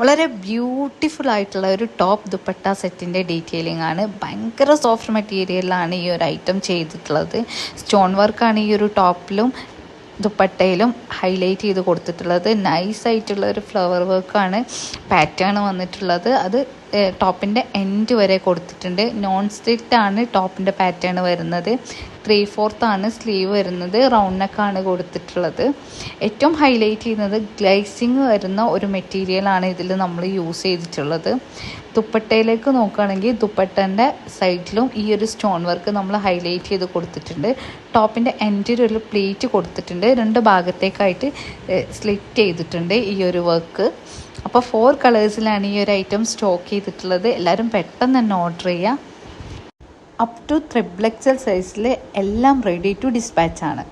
വളരെ ബ്യൂട്ടിഫുൾ ആയിട്ടുള്ള ഒരു ടോപ്പ് ദുപ്പട്ട സെറ്റിന്റെ ഡീറ്റെയിലിംഗ് ആണ്. ഭയങ്കര സോഫ്റ്റ് മെറ്റീരിയലാണ് ഈ ഒരു ഐറ്റം ചെയ്തിട്ടുള്ളത്. സ്റ്റോൺ വർക്കാണ് ഈ ഒരു ടോപ്പിലും ദുപ്പട്ടയിലും ഹൈലൈറ്റ് ചെയ്ത് കൊടുത്തിട്ടുള്ളത്. നൈസ് ആയിട്ടുള്ള ഒരു ഫ്ലവർ വർക്കാണ് പാറ്റേൺ വന്നിട്ടുള്ളത്. അത് ടോപ്പിന്റെ എൻഡ് വരെ കൊടുത്തിട്ടുണ്ട്. നോൺ സ്റ്റിറ്റ് ആണ് ടോപ്പിന്റെ പാറ്റേൺ വരുന്നത്. ത്രീ ആണ് സ്ലീവ് വരുന്നത്. റൗണ്ട് നെക്കാണ് കൊടുത്തിട്ടുള്ളത്. ഏറ്റവും ഹൈലൈറ്റ് ചെയ്യുന്നത് ഗ്ലൈസിങ് വരുന്ന ഒരു മെറ്റീരിയലാണ് ഇതിൽ നമ്മൾ യൂസ് ചെയ്തിട്ടുള്ളത്. ദുപ്പട്ടയിലേക്ക് നോക്കുകയാണെങ്കിൽ ദുപ്പട്ടന്റെ സൈഡിലും ഈ ഒരു സ്റ്റോൺ വർക്ക് നമ്മൾ ഹൈലൈറ്റ് ചെയ്ത് കൊടുത്തിട്ടുണ്ട്. ടോപ്പിന്റെ എൻഡിൽ ഒരു പ്ലേറ്റ് കൊടുത്തിട്ടുണ്ട്. രണ്ട് ഭാഗത്തേക്കായിട്ട് സ്ലിറ്റ് ചെയ്തിട്ടുണ്ട് ഈ ഒരു വർക്ക് അപ്പോൾ ഫോർ കളേഴ്സിലാണ് ഈ ഒരു ഐറ്റം സ്റ്റോക്ക് ചെയ്തിട്ടുള്ളത്. എല്ലാവരും പെട്ടെന്ന് തന്നെ ഓർഡർ ചെയ്യുക അപ് ടു ത്രിബ്ലക്സൽ സൈസിൽ എല്ലാം റെഡി ടു ഡിസ്പാച്ച് ആണ്.